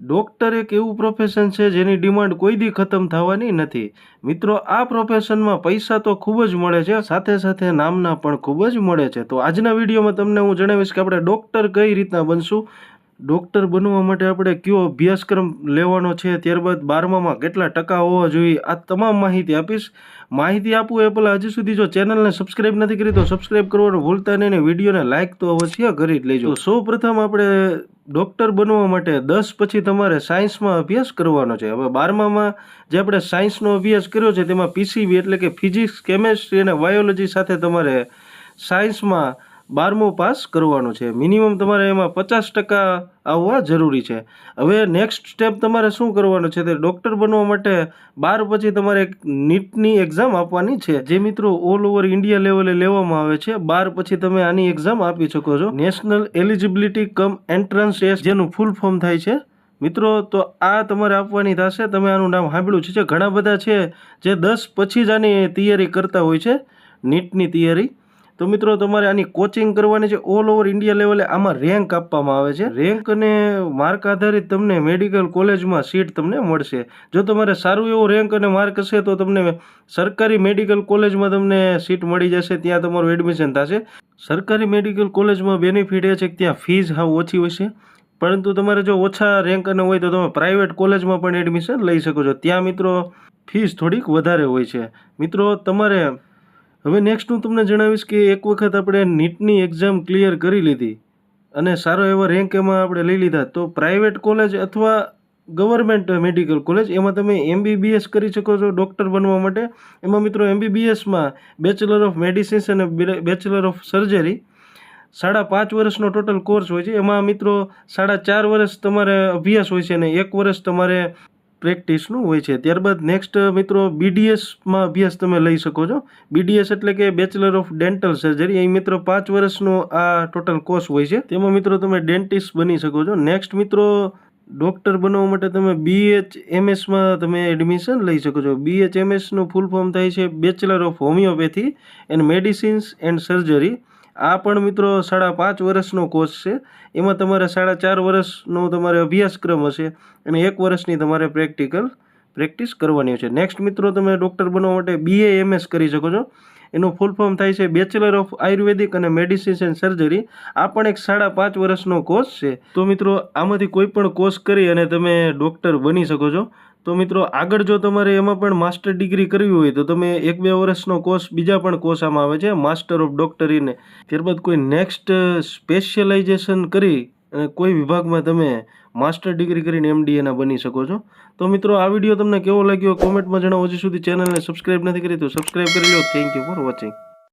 Doctor એક એવું profession છે જેની ડિમાન્ડ કોઈ દી ખતમ થવાની નથી. મિત્રો, આ પ્રોફેશનમાં પૈસા તો ખૂબ જ મળે છે, સાથે સાથે નામના પણ ખૂબ જ મળે છે. તો આજના વિડીયોમાં તમને હું જણાવીશ કે આપણે ડૉક્ટર કઈ રીતના બનશું, ડૉક્ટર બનવા માટે આપણે કયો અભ્યાસક્રમ લેવાનો છે, ત્યારબાદ બારમામાં કેટલા ટકા હોવા જોઈએ, આ તમામ માહિતી આપીશ. માહિતી આપું એ પહેલાં હજી સુધી જો ચેનલને સબસ્ક્રાઇબ નથી કરી તો સબસ્ક્રાઇબ કરવાનું ભૂલતા નહીં અને વિડીયોને લાઇક તો અવશ્ય કરી જ લેજો. સૌ પ્રથમ આપણે ડૉક્ટર બનવા માટે દસ પછી તમારે સાયન્સમાં અભ્યાસ કરવાનો છે. હવે બારમામાં જે આપણે સાયન્સનો અભ્યાસ કર્યો છે, તેમાં પીસીબી એટલે કે ફિઝિક્સ કેમેસ્ટ્રી અને બાયોલોજી સાથે તમારે સાયન્સમાં બારમું પાસ કરવાનું છે. મિનિમમ તમારે એમાં પચાસ ટકા આવવા જરૂરી છે. હવે નેક્સ્ટ સ્ટેપ તમારે શું કરવાનું છે તે ડૉક્ટર બનવા માટે બાર પછી તમારે એક નીટની એક્ઝામ આપવાની છે. જે મિત્રો ઓલ ઓવર ઇન્ડિયા લેવલે લેવામાં આવે છે. બાર પછી તમે આની એક્ઝામ આપી શકો છો. National eligibility cum entrance test જેનું ફૂલ ફોર્મ થાય છે. મિત્રો, તો આ તમારે આપવાની થશે. તમે આનું નામ સાંભળ્યું છે. ઘણા બધા છે જે દસ પછી જ આની તૈયારી કરતા હોય છે. નીટની તૈયારી. તો મિત્રો, તમારે આની કોચિંગ કરવાની છે ઓલ ઓવર ઇન્ડિયા લેવલે આમાં રેન્ક આપવામાં આવે છે. રેન્ક અને માર્ક આધારિત તમને મેડિકલ કોલેજમાં સીટ તમને મળશે. જો તમારે સારું એવું રેન્ક અને માર્ક હશે, તો તમને સરકારી મેડિકલ કોલેજમાં તમને સીટ મળી જશે, ત્યાં તમારું એડમિશન થશે. સરકારી મેડિકલ કોલેજમાં બેનિફિટ એ છે કે ત્યાં ફીસ હાવ ઓછી હોય છે. પરંતુ તમારે જો ઓછા રેન્ક અને હોય તો તમે પ્રાઇવેટ કોલેજમાં પણ એડમિશન લઈ શકો છો. ત્યાં મિત્રો ફીસ થોડીક વધારે હોય છે. મિત્રો, તમારે હવે નેક્સ્ટ હું તમને જણાવીશ કે એક વખત આપણે નીટની એક્ઝામ ક્લિયર કરી લીધી અને સારો એવો રેન્ક એમાં આપણે લઈ લીધા. તો પ્રાઇવેટ કોલેજ અથવા ગવર્મેન્ટ મેડિકલ કોલેજ એમાં તમે એમબીબીએસ કરી શકો છો ડૉક્ટર બનવા માટે. એમાં મિત્રો એમબીબીએસમાં બેચલર ઓફ મેડિસિન્સ અને બેચલર ઓફ સર્જરી સાડા પાંચ વર્ષનો ટોટલ કોર્સ હોય છે. એમાં મિત્રો સાડા ચાર વર્ષ તમારે અભ્યાસ હોય છે અને એક વર્ષ તમારે પ્રેક્ટિસનું હોય છે. ત્યારબાદ નેક્સ્ટ મિત્રો બીડીએસમાં અભ્યાસ તમે લઈ શકો છો. બીડીએસ એટલે કે બેચલર ઓફ ડેન્ટલ સર્જરી અહીં મિત્રો પાંચ વર્ષનો આ ટોટલ કોર્સ હોય છે. તેમાં મિત્રો તમે ડેન્ટિસ્ટ બની શકો છો. નેક્સ્ટ મિત્રો ડૉક્ટર બનવા માટે તમે બીએચ એમએસમાં તમે એડમિશન લઈ શકો છો. બીએચ એમએસનું ફૂલ ફોર્મ થાય છે bachelor of homeopathy and medicines and surgery આ પણ મિત્રો સાડા પાંચ વર્ષનો કોર્સ છે. એમાં તમારે સાડા ચાર વર્ષનો તમારે અભ્યાસક્રમ હશે અને એક વર્ષની તમારે પ્રેક્ટિકલ પ્રેક્ટિસ કરવાની છે નેક્સ્ટ મિત્રો તમે ડૉક્ટર બનવા માટે બીએ એમએસ કરી શકો છો. એનું ફૂલ ફોર્મ થાય છે બેચલર ઓફ આયુર્વેદિક અને મેડિસિન્સ એન્ડ સર્જરી આ પણ એક સાડા પાંચ વર્ષનો કોર્સ છે. તો મિત્રો આમાંથી કોઈ પણ કોર્સ કરી અને તમે ડૉક્ટર બની શકો છો. તો મિત્રો, આગળ જો તમારે એમાં પણ માસ્ટર ડિગ્રી કરવી હોય તો તમે એક બે વર્ષનો કોર્સ, બીજા પણ કોર્સ આમાં આવે છે, માસ્ટર ઓફ ડોક્ટરીને. ત્યારબાદ કોઈ નેક્સ્ટ સ્પેશિયલાઇઝેશન કરી અને કોઈ વિભાગમાં તમે માસ્ટર ડિગ્રી કરીને એમડીએના બની શકો છો. તો મિત્રો, આ વીડિયો તમને કેવો લાગ્યો? કોમેન્ટમાં જણાવો. હજી સુધી ચેનલને સબસ્ક્રાઈબ નથી કરી તો સબસ્ક્રાઈબ કરી લો. Thank you for watching